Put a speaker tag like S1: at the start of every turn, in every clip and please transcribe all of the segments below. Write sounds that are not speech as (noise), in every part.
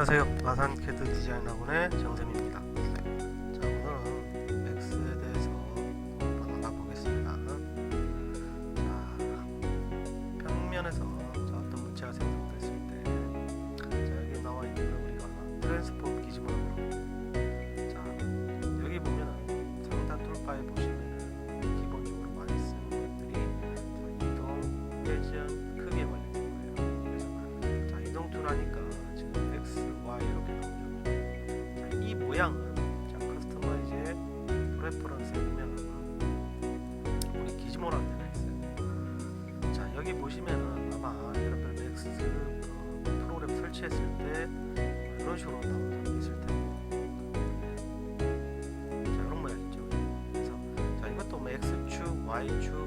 S1: 안녕하세요. 마산 캐드 디자인 학원의 정샘입니다. 모양은 자, 커스터마이즈의 프레퍼런스에 보면 우리 기지모라는 데가 있어요. 자, 여기 보시면은 아마 여러분 X 그 프로그램 설치했을 때 이런 식으로 나오는 사람도 있을 테고. 자, 이런 모양 있죠. 그래서 자, 이것도 뭐 X축, Y축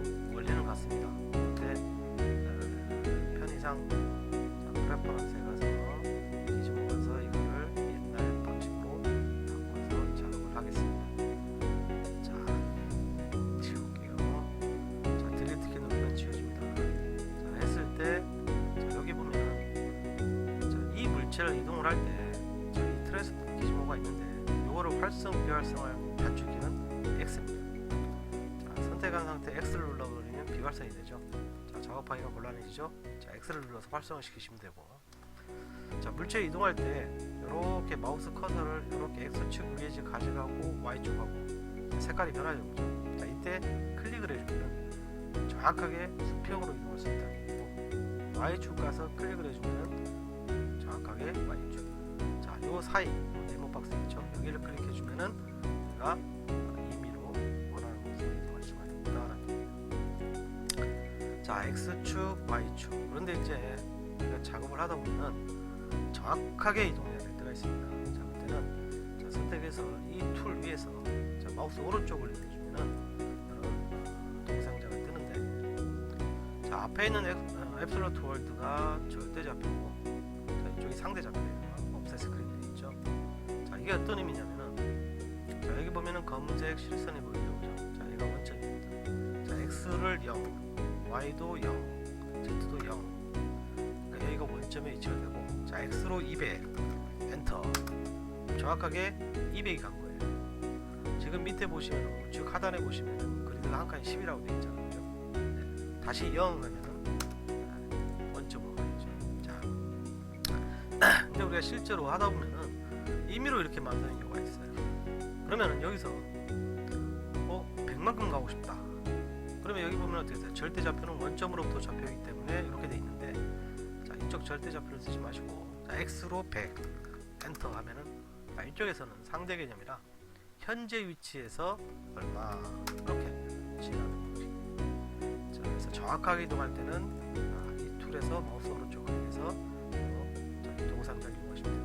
S1: 물체를 이동을 할 때, 자, 이 트랜스포 기준모가 있는데, 요거를 활성, 비활성화한 단축키는 X입니다. 자, 선택한 상태 X를 눌러버리면 비활성이 되죠. 자, 작업하기가 곤란해지죠. 자, X를 눌러서 활성화 시키시면 되고. 자, 물체 이동할 때 이렇게 마우스 커서를 이렇게 X축 위에 가져가고 Y축하고 색깔이 변하죠. 그죠? 자, 이때 클릭을 해주면 정확하게 수평으로 이동할 수 거고 Y축 가서 클릭을 해주면 요 사이 요 네모 박스 있죠? 여기를 클릭해주면은 내가 임의로 원하는 곳으로 이동할 수가 겁니다. 자, X축, Y축. 그런데 이제 우리가 작업을 하다 보면은 정확하게 이동해야 될 때가 있습니다. 자, 그때는 자, 선택해서 이 툴 위에서 자, 마우스 오른쪽을 눌러주면은 이런 동상자가 뜨는데 자, 앞에 있는 앱, 어, 앱솔루트 월드가 절대 좌표고 자, 이쪽이 상대 좌표예요. 이게 어떤 의미냐면은 자, 여기 보면은 검은색 실선이 보이죠. 자, 얘가 원점입니다. 자, X를 0, Y도 0, Z도 0. 그러니까 여기가 원점에 위치가 되고 자 X로 200 엔터 정확하게 200이 간 거예요 지금 밑에 보시면 우측 하단에 보시면 그리드가 한 칸이 10이라고 되어 있잖아요 그죠? 네. 다시 0 하면은 아, 원점으로 가야죠 자 (clears throat) 근데 우리가 실제로 하다 보면은 임의로 이렇게 만드는 경우가 있어요. 그러면은 여기서 어 100만큼 가고 싶다. 그러면 여기 보면 어떻게 돼요? 절대 좌표는 원점으로부터 좌표이기 때문에 이렇게 돼 있는데 자 이쪽 절대 좌표를 쓰지 마시고 자 x로 100 엔터 하면은 자, 이쪽에서는 상대 개념이라 현재 위치에서 얼마? 이렇게 지나는 거지. 자 그래서 정확하게 이동할 때는 아, 이 툴에서 마우스 오른쪽 클릭해서 어, 자, 동상자를 이용하시면 되고요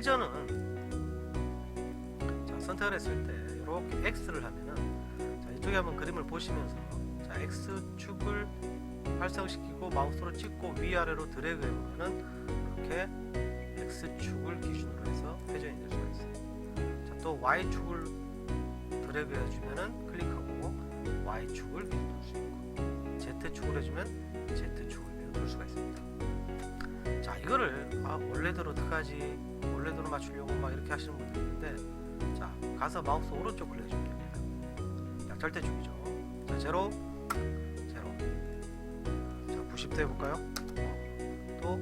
S1: 자 회전은 자 선택을 했을 때 이렇게 x를 하면은 자 이쪽에 한번 그림을 보시면서 자 x축을 활성시키고 마우스로 찍고 위아래로 드래그 해보면은 이렇게 X축을 기준으로 해서 회전이 될 수가 있어요. 자, 또 Y축을 드래그 해주면은 클릭하고 Y축을 기준으로 할수 있고 Z축을 해주면 Z축을 기준으로 할 수가 있습니다. 자, 이거를 아, 원래대로 어떡하지? 원래대로 맞추려고 막 이렇게 하시는 분들 있는데 자, 가서 마우스 오른쪽 클릭해주면 됩니다. 약절대 축이죠. 자, 제로, 제로. 자, 90도 해볼까요? 또,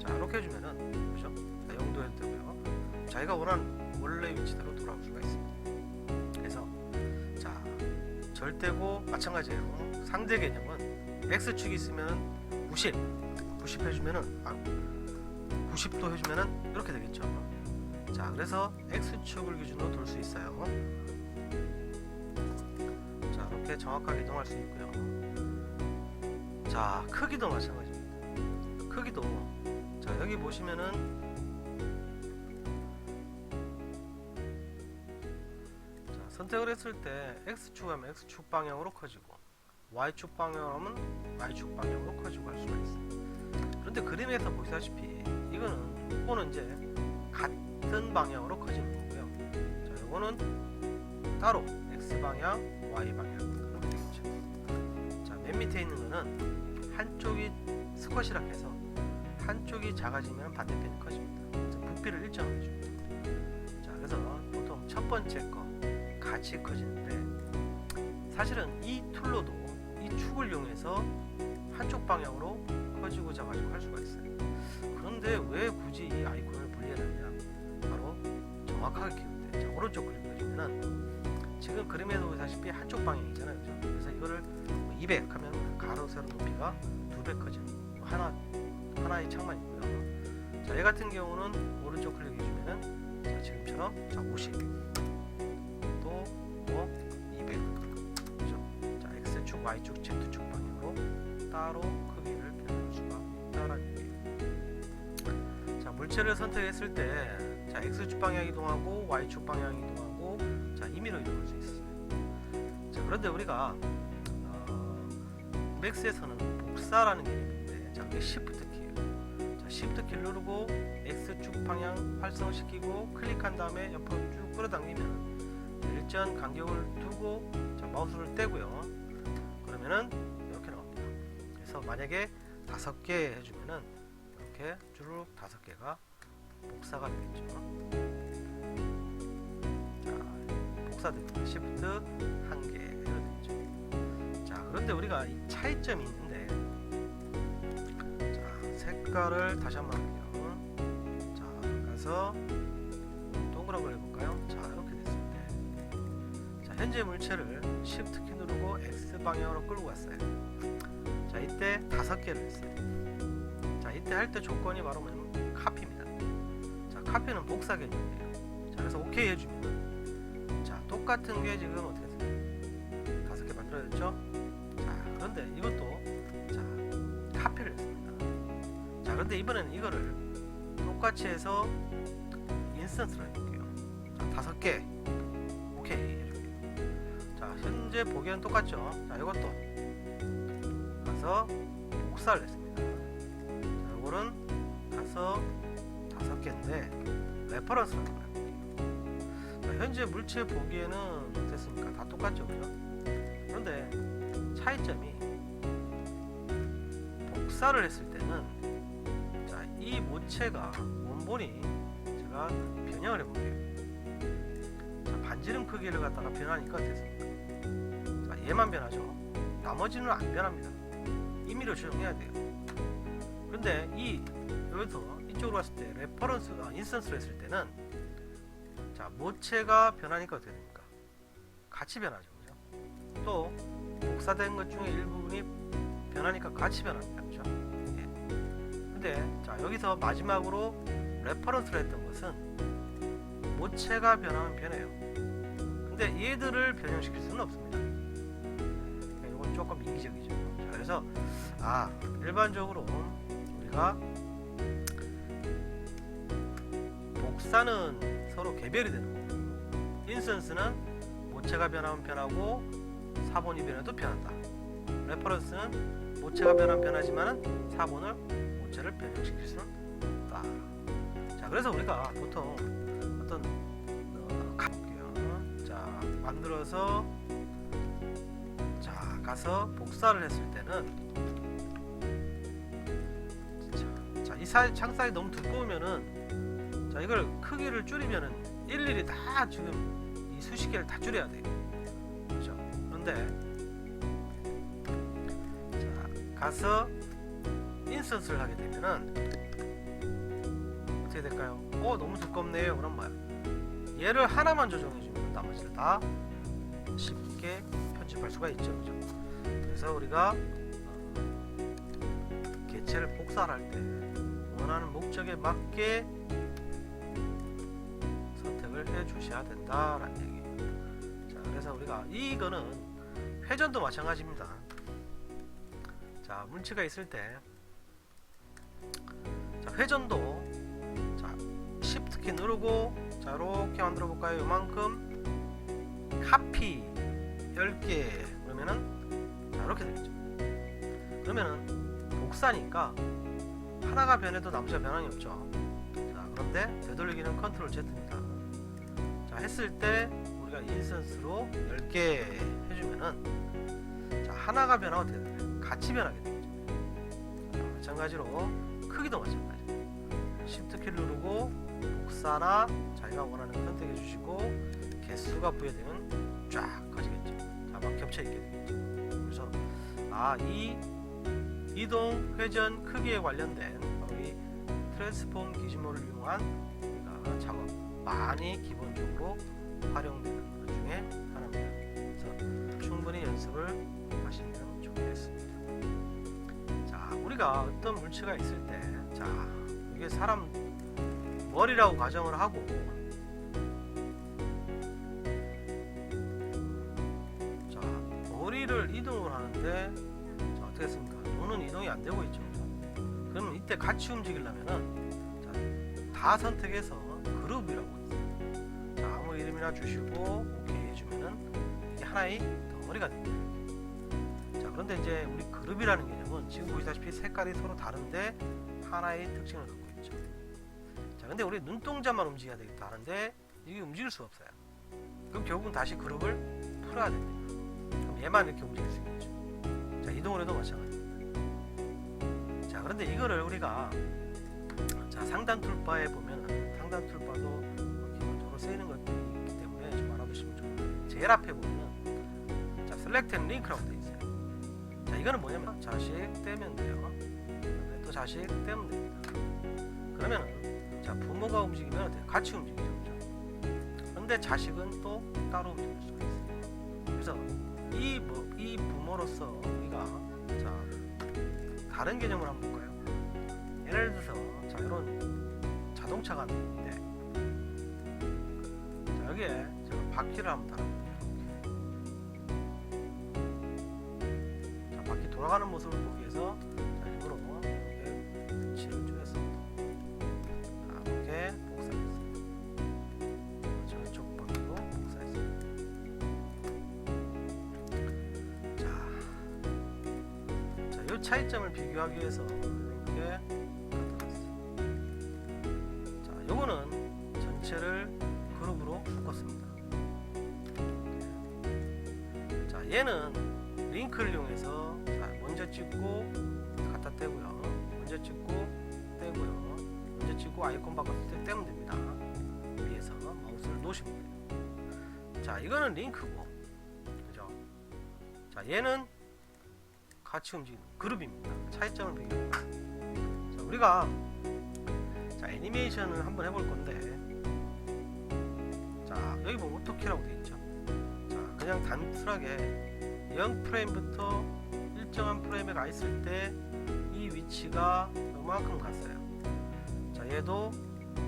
S1: 자, 이렇게 해주면은, 그죠? 자, 0도 해도 되고요. 자기가 원하는 원래 위치대로 돌아올 수가 있습니다. 그래서, 자, 절대고 마찬가지예요. 상대 개념은 X축이 있으면 90, 90 해주면은, 아, 90도 해주면은 이렇게 되겠죠. 자, 그래서 X축을 기준으로 돌 수 있어요. 자, 이렇게 정확하게 이동할 수 있고요. 자, 크기도 마찬가지입니다. 크기도 자, 여기 보시면은 자, 선택을 했을 때 X축 하면 X축 방향으로 커지고 Y축 방향 하면 Y축 방향으로 커지고 할 수가 있어요. 그런데 그림에서 보시다시피 이거는 이거는 이제 같은 방향으로 커지는 거고요. 자, 이거는 따로 X 방향, Y 방향 그렇게 되겠죠. 자, 맨 밑에 있는 거는 한쪽이 스쿼시라 해서 한쪽이 작아지면 반대편이 커집니다. 부피를 일정하게 줍니다. 자, 그래서 보통 첫 번째 거 같이 커지는데 사실은 이 툴로도 이 축을 이용해서 한쪽 방향으로 커지고 작아지고 할 수가 있어요. 그런데 왜 굳이 이 아이콘을 분리해놨냐? 바로 정확하게 키울 때. 자, 오른쪽 그림 그리면은 지금 그림에도 보다시피 한쪽 방향이잖아요. 그죠? 그래서 이거를 200 하면 가로 세로 높이가 두 배 커지는 하나 하나의 창만이고요. 자, 얘 같은 경우는 오른쪽 클릭해 주면은 자, 지금처럼 자, 50 또 뭐, 200 그죠? 자, X축, Y축, Z축 방향으로 따로 물체를 선택했을 때 자, X축 방향 이동하고 Y축 방향 이동하고 자, 임의로 이동할 수 있어요. 자, 그런데 우리가 어, 맥스에서는 복사라는 개념인데 자, 이게 Shift 키예요. 자, Shift 키를 누르고 X축 방향 활성시키고 클릭한 다음에 옆으로 쭉 끌어당기면 일정 간격을 두고 자, 마우스를 떼고요. 그러면은 이렇게 나옵니다. 그래서 만약에 다섯 개 해주면은 이렇게 주르륵 다섯 개가 복사가 되겠죠. 자, 복사됩니다. Shift 한개 이렇게. 자, 그런데 우리가 이 차이점이 있는데, 자, 색깔을 다시 한번 할게요. 자, 가서 걸 해볼까요? 자, 이렇게 됐을 때, 자, 현재 물체를 Shift 키 누르고 X 방향으로 끌고 갔어요. 자, 이때 다섯 개를 했어요. 자, 이때 할 때 조건이 바로 뭐냐면 카피입니다. 자, 카피는 복사 개념이에요. 자, 그래서 오케이 해주면, 자, 똑같은 게 지금 어떻게 됐어요? 다섯 개 만들어졌죠? 자, 그런데 이것도 자, 카피를 했습니다. 자, 그런데 이번에는 이거를 똑같이 해서 인스턴스로 해볼게요. 자, 다섯 개. 오케이. 해줄게요. 자, 현재 보기에는 똑같죠? 자, 이것도 가서 복사를 했습니다. 가서 다섯 개인데 레퍼런스라고 해요. 자, 현재 물체 보기에는 어땠습니까? 다 똑같죠, 그죠? 그런데 차이점이 복사를 했을 때는 자, 이 모체가 원본이 제가 변형을 해볼게요. 자, 반지름 크기를 갖다가 변하니까 어땠습니까? 자, 얘만 변하죠. 나머지는 안 변합니다. 임의로 조정해야 돼요. 그런데 이 여기서 이쪽으로 갔을 때 레퍼런스 아, 인스턴스로 했을 때는 자 모체가 변하니까 어떻게 됩니까? 같이 변하죠, 그죠? 또 복사된 것 중에 일부분이 변하니까 같이 변합니다, 그죠? 예. 근데 자 여기서 마지막으로 레퍼런스로 했던 것은 모체가 변하면 변해요. 근데 얘들을 변형시킬 수는 없습니다. 이건 조금 이기적이죠. 자, 그래서 아 일반적으로 우리가 복사는 서로 개별이 되는 거고 인스턴스는 모체가 변하면 변하고 사본이 변해도 변한다. 레퍼런스는 모체가 변하면 변하지만은 사본을 모체를 변형시킬 수는 없다. 자 그래서 우리가 보통 어떤 어. 자 만들어서 자 가서 복사를 했을 때는 사, 창살이 너무 두꺼우면은 자 이걸 크기를 줄이면은 일일이 다 지금 이 수십 개를 다 줄여야 돼요. 그렇죠? 그런데 자 가서 인스턴스를 하게 되면은 어떻게 될까요? 어 너무 두껍네요. 그럼 뭐야? 얘를 하나만 조정해주면 나머지를 다 쉽게 편집할 수가 있죠. 그죠? 그래서 우리가 어, 개체를 복사를 할때 원하는 목적에 맞게 선택을 해 주셔야 된다라는 얘기예요. 자, 그래서 우리가 이거는 회전도 마찬가지입니다. 자, 물체가 있을 때 자, 회전도 자, Shift 키 누르고 자, 이렇게 만들어 볼까요? 요만큼 카피 10개 그러면은 자, 이렇게 되겠죠. 그러면은 복사니까 하나가 변해도 나머지가 변함이 없죠. 자, 그런데 되돌리기는 컨트롤 Z입니다. 자, 했을 때 우리가 인스턴스로 10개 해주면은 자, 하나가 어떻게 돼요? 같이 변하게 되겠죠. 자, 마찬가지로 크기도 마찬가지. Shift 키를 누르고 복사나 자기가 원하는 거 선택해 주시고 개수가 부여되면 쫙 커지겠죠. 자, 막 겹쳐 있게 되겠죠. 그래서 아 이 이동 회전 크기에 관련된 이 트랜스폼 기준모를 이용한 우리가 작업 많이 기본적으로 활용되는 것 중에 하나입니다. 그래서 충분히 연습을 하시면 좋겠습니다. 자, 우리가 어떤 물체가 있을 때, 자, 이게 사람 머리라고 가정을 하고, 자, 머리를 이동을 하는데, 자, 어떻게 했습니까? 눈은 이동이 안 되고 있죠. 그러면 이때 같이 움직이려면은, 자, 다 선택해서 그룹이라고 있어요. 자, 아무 이름이나 주시고, 오케이 해주면은, 이게 하나의 덩어리가 됩니다. 자 그런데 이제 우리 그룹이라는 개념은 지금 보시다시피 색깔이 서로 다른데 하나의 특징을 갖고 있죠. 자 근데 우리 눈동자만 움직여야 되겠다 하는데 이게 움직일 수가 없어요. 그럼 결국은 다시 그룹을 풀어야 됩니다. 그럼 얘만 이렇게 움직일 수 있겠죠. 자 이동을 해도 마찬가지입니다. 자 그런데 이거를 우리가 자 상단 툴바에 보면은 상단 툴바도 기본적으로 쓰이는 있기 때문에 좀 알아두시면 좋은데 제일 앞에 보면은 자 셀렉트 앤 링크라고 되어 있어요. 자 이거는 뭐냐면 자식 떼면 돼요. 또 자식 떼면 됩니다. 그러면은 자 부모가 움직이면 어때요? 같이 움직이죠. 그죠? 그런데 자식은 또 따로 움직일 수가 있어요. 그래서 이, 뭐, 이 부모로서 우리가 자 다른 개념을 한번 볼까요? 예를 들어서 자 이런 자동차가 있는데 자 여기에 제가 바퀴를 한번 달아볼게요. 자, 바퀴 돌아가는 모습을 보기 위해서 자, 일부러 이렇게 위치를 줄였습니다. 자, 이렇게 복사했습니다. 저쪽 방향으로 복사했습니다. 자, 자, 이 차이점을 비교하기 위해서 얘는 링크를 이용해서 자, 먼저 찍고 갖다 떼고요. 먼저 찍고 떼고요. 먼저 찍고 아이콘 때 떼면 됩니다. 위에서 마우스를 놓으시면 돼요. 자, 이거는 링크고, 그죠? 자, 얘는 같이 움직이는 그룹입니다. 차이점을 비교합니다. 자, 우리가 자, 애니메이션을 한번 해볼 건데, 자, 여기 보면 오토키라고 되어 있죠. 자, 그냥 단순하게 0 프레임부터 일정한 프레임에 가 있을 때 이 위치가 요만큼 갔어요. 자, 얘도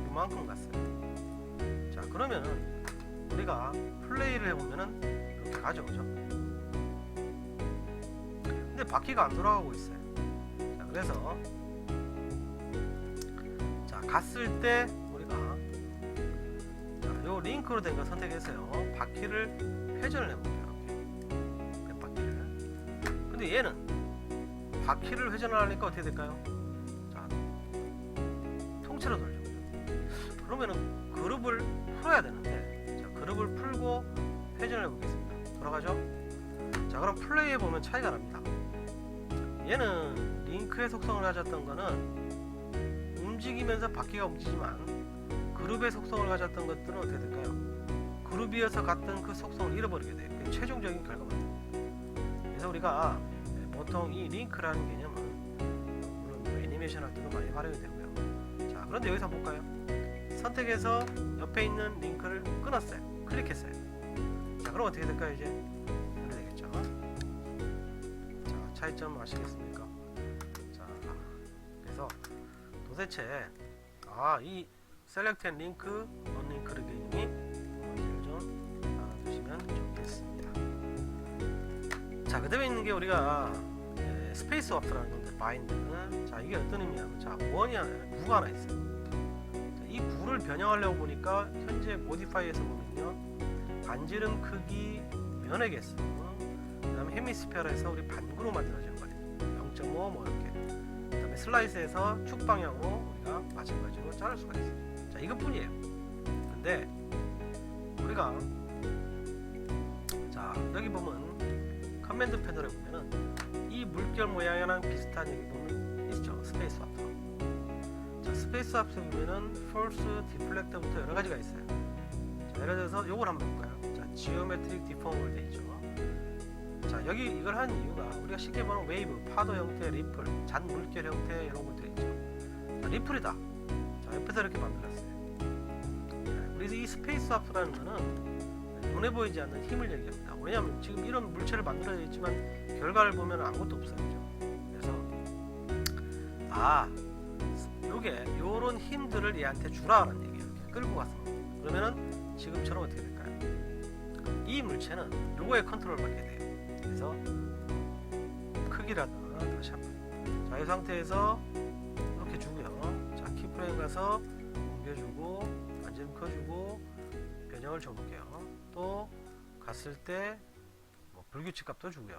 S1: 요만큼 갔어요. 자, 그러면은 우리가 플레이를 해보면은 이렇게 가죠, 그죠? 근데 바퀴가 안 돌아가고 있어요. 자, 그래서 자, 갔을 때 우리가 자, 요 링크로 된 거 선택해서요. 바퀴를 회전을 해볼게요. 이렇게. 바퀴를. 근데 얘는 바퀴를 회전하니까 어떻게 될까요? 자, 통째로 돌려. 그러면은 그룹을 풀어야 되는데, 자, 그룹을 풀고 회전을 해보겠습니다. 돌아가죠? 자, 그럼 플레이해 보면 차이가 납니다. 얘는 링크의 속성을 가졌던 거는 움직이면서 바퀴가 움직이지만 그룹의 속성을 가졌던 것들은 어떻게 될까요? 그룹이어서 갔던 그 속성을 잃어버리게 돼요. 그게 최종적인 결과입니다. 그래서 우리가 보통 이 링크라는 개념은 물론 뭐 애니메이션 할 때도 많이 활용이 되고요. 자, 그런데 여기서 볼까요? 선택해서 옆에 있는 링크를 끊었어요. 클릭했어요. 자, 그럼 어떻게 될까요, 이제? 이렇게 되겠죠. 자, 차이점 아시겠습니까? 자, 그래서 도대체 아, 이 셀렉트 앤 링크, 언링크를 개념이 자, 그 다음에 있는 게 우리가 예, 스페이스 와프라는 건데, 바인드. 자, 이게 어떤 의미냐면, 자, 원이 하나, 구가 하나 있어요. 자, 이 구를 변형하려고 보니까, 현재 모디파이에서 보면요, 반지름 크기 면의 개수, 그 다음에 헤미스피어에서 우리 반구로 만들어지는 거예요. 0.5, 뭐 이렇게. 그 다음에 슬라이스에서 축 방향으로 우리가 마찬가지로 자를 수가 있어요. 자, 이것뿐이에요. 근데, 우리가, 자, 여기 보면, 커맨드 패널에 보면은 이 물결 모양이랑 비슷한 여기 보면 있죠 스페이스 와프 자, 스페이스 앞에 보면은 false deflect부터 여러 가지가 있어요. 자, 예를 들어서 요걸 한번 볼까요? 자, geometric deform으로 돼 있죠. 자, 여기 이걸 한 이유가 우리가 쉽게 보는 웨이브, 파도 형태, 리플, 잔 물결 형태 이런 것들이 있죠. 자, 리플이다. 자, 옆에서 이렇게 만들었어요. 자, 그래서 이 스페이스 앞이라는 거는 눈에 보이지 않는 힘을 얘기합니다. 왜냐하면 지금 이런 물체를 만들어야 있지만 결과를 보면 아무것도 없어요. 그래서 아 요게 요런 힘들을 얘한테 주라라는 얘기예요. 끌고 가서 그러면은 지금처럼 어떻게 될까요? 이 물체는 요거에 컨트롤 받게 돼요. 그래서 크기라든가 다시 한번 자이 상태에서 이렇게 주고요. 자 키프레임 가서 옮겨주고 완전 커주고 변형을 줘볼게요. 또 갔을 때 뭐 불규칙 값도 주고요.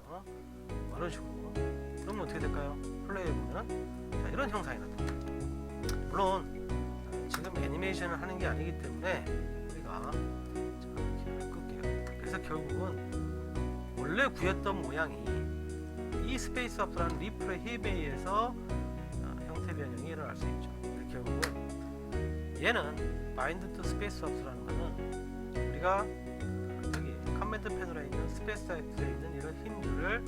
S1: 뭐 이런 식으로. 그러면 어떻게 될까요? 플레이 해 보면 자, 이런 형상이 나타납니다. 물론 어, 지금 애니메이션을 하는 게 아니기 때문에 우리가 끌게요. 그래서 결국은 원래 구했던 모양이 이 스페이스 앞이라는 리플의 의해서 어, 형태 변형이 일어날 수 있죠. 결국은 얘는 바인드 투 스페이스 앞이라는 거는 우리가 커맨드 패널에 있는 스페이스 앞에 있는 이런 힘들을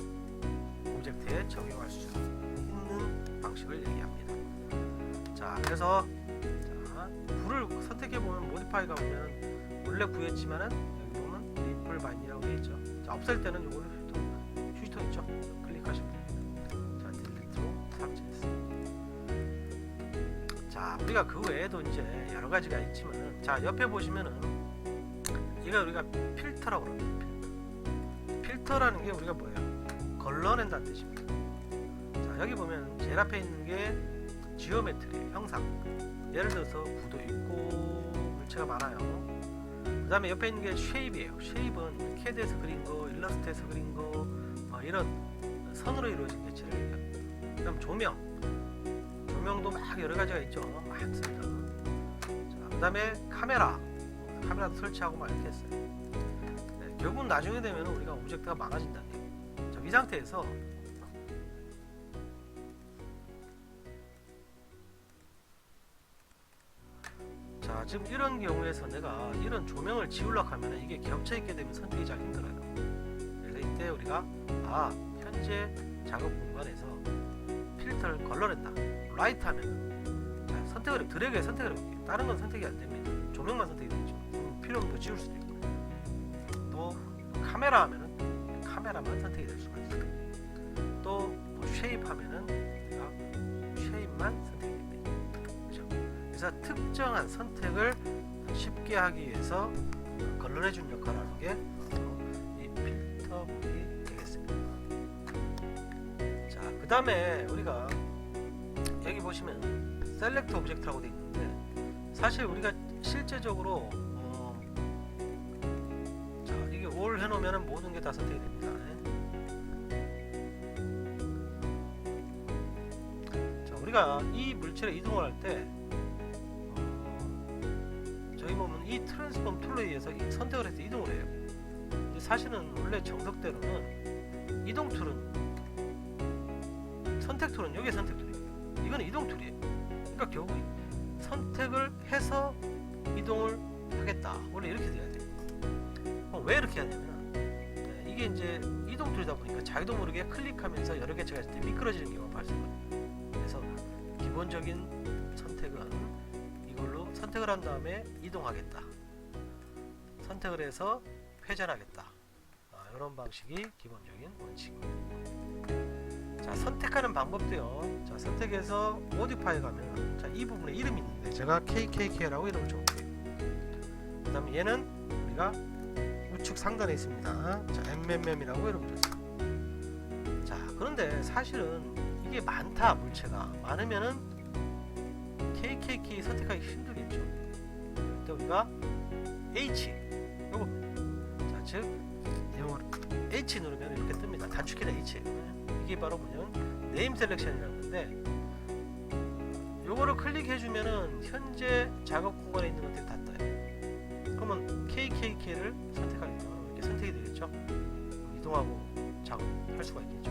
S1: 오브젝트에 적용할 수 있는 방식을 얘기합니다. 자, 그래서 자, 불을 선택해 보면 모디파이 가 보면 원래 구했지만은 여기 보면 리플 바인이라고 되어 있죠. 자, 없앨 때는 요거를 휴통 휴통 있죠. 클릭하시면 됩니다. 자, 딜리트로 삭제했습니다. 자, 우리가 그 외에도 이제 여러 가지가 있지만은 자, 옆에 보시면은 이거 우리가 필터라고. 필터. 필터라는 게 우리가 뭐예요? 걸러낸다는 뜻입니다. 자, 여기 보면 제일 앞에 있는 게 지오메트리 형상. 예를 들어서 구도 있고 물체가 많아요. 그 다음에 옆에 있는 게 쉐입이에요. 쉐입은 캐드에서 그린 거, 일러스트에서 그린 거, 뭐 이런 선으로 이루어진 개체를 얘기합니다. 그다음 조명. 조명도 막 여러 가지가 있죠. 많습니다. 자, 그 다음에 카메라. 카메라도 설치하고 막 이렇게 했어요. 네, 결국은 나중에 되면 우리가 오브젝트가 망가진다는 얘기예요. 자, 이 상태에서 자 지금 이런 경우에서 내가 이런 조명을 지우려고 하면 이게 겹쳐 있게 되면 선택이 잘 힘들어요. 그래서 이때 우리가 아 현재 작업 공간에서 필터를 걸러낸다. 라이트 하면 자 선택을 드래그에 선택을 해볼게요. 다른 건 선택이 안 됩니다. 조명만 선택이. 그럼 필요 없는 거 지울 수도 있고 또 카메라 하면은 카메라만 선택이 될 수가 있어요. 또뭐 쉐입 하면은 내가 쉐입만 선택이 됩니다. 그죠? 그래서 특정한 선택을 쉽게 하기 위해서 걸러내 준 역할을 하는 게 바로 이 필터 부분이 되겠습니다. 자, 그 다음에 우리가 여기 보시면 셀렉트 오브젝트라고 되어 있는데 사실 우리가 실제적으로 올 해놓으면 모든 게 다 선택이 됩니다. 자, 우리가 이 물체를 이동을 할때 어, 저희 보면 이 트랜스폼 툴로 의해서 이 선택을 해서 이동을 해요. 사실은 원래 정석대로는 이동 툴은 선택 툴은 여기에 선택 툴이에요. 이거는 이동 툴이에요. 그러니까 결국 선택을 해서 이동을 하겠다. 원래 이렇게 돼야 돼요. 왜 이렇게 하냐면 네, 이게 이제 이동 툴이다 보니까 자기도 모르게 클릭하면서 여러 개체가 있을 때 미끄러지는 경우가 발생해요. 그래서 기본적인 선택은 이걸로 선택을 한 다음에 이동하겠다. 선택을 해서 회전하겠다. 아, 이런 방식이 기본적인 원칙입니다. 자 선택하는 방법도요. 자 선택해서 모디파이 가면 자이 부분에 이름이 있는데 제가 KKK라고 이름을 줘볼게요. 그다음에 얘는 우리가 우측 상단에 있습니다. 자 MMM이라고 이름을 줬어요. 자 그런데 사실은 이게 많다 물체가 많으면은 KKK 선택하기 힘들겠죠. 그때 우리가 H 요거 자즉 H 누르면 이렇게 뜹니다. 단축키는 H예요. 이게 바로 뭐냐면 네임 셀렉션이라는 건데 요거를 클릭해 주면은 현재 작업 공간에 있는 것들이 다. 그러면 KKK를 선택하겠다. 이렇게 선택이 되겠죠. 이동하고 작업할 수가 있겠죠.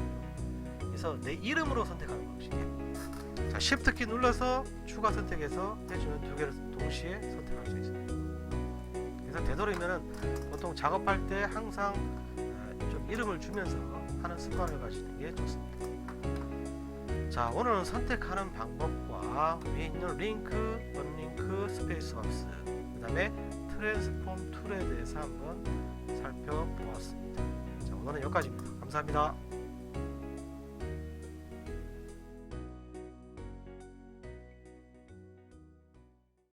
S1: 그래서 내 이름으로 선택하는 방식이에요. 자, Shift 키 눌러서 추가 선택해서 해주면 두 개를 동시에 선택할 수 있습니다. 그래서 되도록이면은 보통 작업할 때 항상 어, 좀 이름을 주면서 하는 습관을 가지는 게 좋습니다. 자, 오늘은 선택하는 방법과 위에 있는 링크, 언링크, 스페이스박스, 그 다음에 트랜스폼 툴에 대해서 한번 살펴보았습니다. 자, 오늘은 여기까지입니다. 감사합니다.